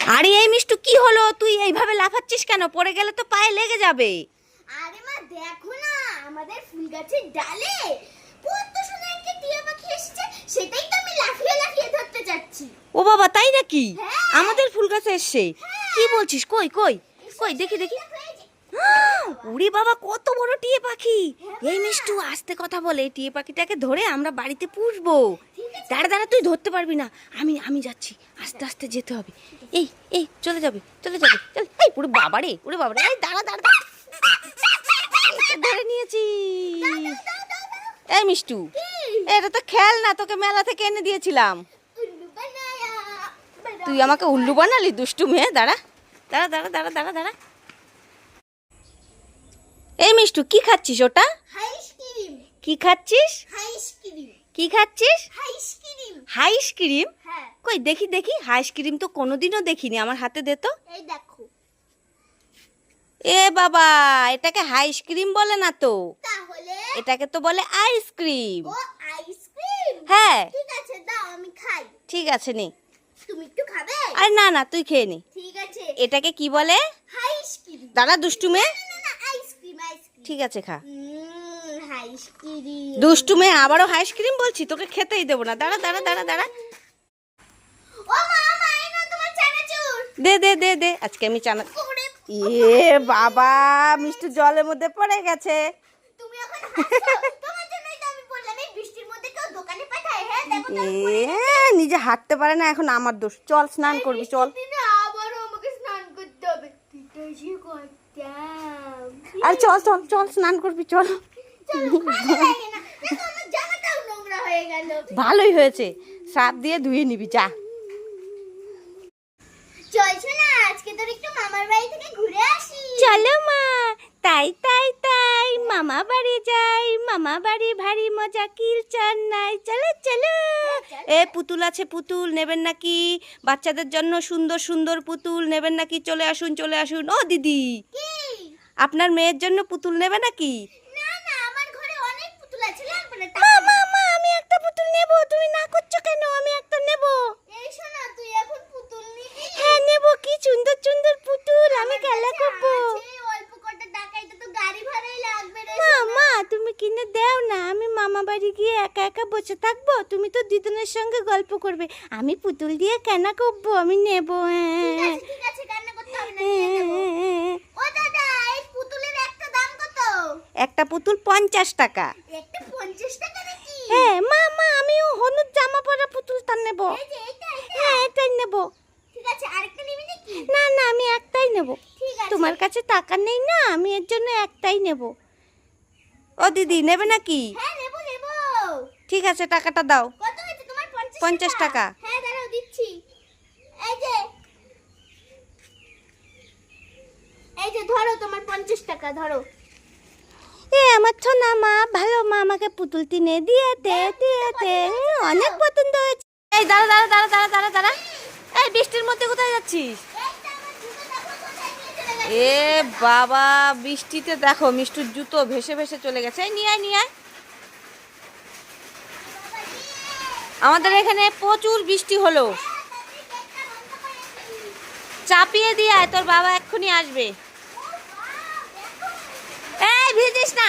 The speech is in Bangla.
আরে এই মিষ্টু কি হলো? তুই এইভাবে লাফাচ্ছিস কেন? পড়ে গেলে তো পায়ে লেগে যাবে। আরে মা দেখো না আমাদের ফুল গাছের ডালে কত সুন্দর একটা টিয়া পাখি এসেছে সেটাই তো আমি লাফিয়ে লাফিয়ে ধরতে যাচ্ছি। ও বাবা তাই নাকি? হ্যাঁ। আমাদের ফুল গাছে এসেছে। কি বলছিস? কই কই কই দেখি দেখি। উড়ি বাবা, কত বড় টিয়ে পাখি। এই মিষ্টু, আস্তে কথা বলে, টিয়ে পাখিটাকে ধরে আমরা বাড়িতে পুষবো। দাঁড়া দাঁড়া, তুই ধরতে পারবি না। আমি আমি যাচ্ছি। আস্তে আস্তে যেতে হবে। এই এই, চলে যাবে চলে যাবে, চল। এই পুরো বাবারে ওরে বাবারে এই দাঁড়া দাঁড়া। ধরে নিয়েছি। এই মিষ্টু, এটা তো খেল না, তোকে মেলা থেকে এনে দিয়েছিলাম। তুই আমাকে উল্লু বানালি, দুষ্টু মেয়ে। দাঁড়া দাঁড়া দাঁড়া দাঁড়া দাঁড়া দাঁড়া। এই মিষ্টু কি খাচ্ছিস ওটা? আইসক্রিম। কি খাচ্ছিস? আইসক্রিম। কি খাচ্ছিস? আইসক্রিম। হাইসক্রিম হ্যাঁ। কই দেখি দেখি। হাইসক্রিম তো কোনোদিনও দেখিনি আমার হাতে দে তো। এ বাবা এটাকে হাইসক্রিম বলে না তো? এটাকে তো বলে আইসক্রিম। হ্যাঁ। ঠিক আছে নে। আরে না না তুই খেয়ে নে। এটাকে কি বলে? আইসক্রিম। দাঁড়া দুষ্টু মেয়ে না না আইসক্রিম আইসক্রিম ঠিক আছে খা। দুষ্টু মেয়ে আবারও আইসক্রিম বলছি তোকে খেতেই দেবো না। দাঁড়া দাঁড়া দাঁড়া দাঁড়া। দে দে দে দে। আজকে আমি চানা এ বাবা মিষ্টি জলের মধ্যে পড়ে গেছে। হ্যাঁ এ নিজে হাঁটতে পারে না এখন আমার দোষ। চল স্নান করবি চল। আমাকে স্নান করতে হবে। করতাম আর চল চল চল স্নান করবি চল। হয়ে ভালোই হয়েছে। সাপ দিয়ে ধুয়ে নিবি যা। চলছে না আজকে তোর একটু মামার বাড়ি থেকে ঘুরে আসি। চলো মা। তাই তাই তাই। মামা বাড়ি যাই। মামা বাড়ি ভারী মজা কিল চান নাই চলো। চলো। এ পুতুল আছে পুতুল নেবেন নাকি? বাচ্চাদের জন্য সুন্দর সুন্দর পুতুল নেবেন নাকি? চলে আসুন চলে আসুন। ও দিদি। কি আপনার মেয়ের জন্য পুতুল নেবে নাকি? আমি একটা পুতুল নেব তুমি না করছ কেন? আমি একটা নেব। হ্যাঁ নেব কি সুন্দর সুন্দর পুতুল আমি খেলা করব। মা তুমি কিনে দাও না আমি মামা বাড়ি গিয়ে একা একা বসে থাকব তুমি তো দিদনের সঙ্গে গল্প করবে। আমি পুতুল দিয়ে কেন করব আমি নেব হ্যাঁ। আছে ঠিক আছে কান্না করতে হবে না নিয়ে নেব ও দাদা এই পুতুলের একটা দাম কত একটা পুতুল পঞ্চাশ টাকা। হ্যাঁ মা মা আমিও হলুদ জামা পরা পুতুলটা নেব। হ্যাঁ এটাই নেব। না না আমি একটাই নেব। তোমার কাছে টাকা নেই না আমি এর জন্য একটাই নেব। ও দিদি নেবে নাকি? হ্যাঁ ঠিক আছে টাকাটা দাও। পঞ্চাশ টাকা। হ্যাঁ এই যে ধরো তোমার পঞ্চাশ টাকা ধরো। আমার ছোনা মা ভালো মা আমাকে পুতুল দিয়েতে দিয়েতে অনেক পছন্দ হয়েছে এই, দাঁড়া দাঁড়া দাঁড়া দাঁড়া দাঁড়া দাঁড়া। এই, বৃষ্টির মধ্যে কোথায় যাচ্ছিস? এ বাবা, বৃষ্টিতে দেখো মিষ্টুর জুতো ভেসে ভেসে চলে গেছে। নিয়ে আয় নিয়ে আয়। আমাদের এখানে প্রচুর বৃষ্টি হলো। চাপিয়ে দিয়ে আয়, তোর বাবা এক্ষুনি আসবে। এই, ভিজিস না।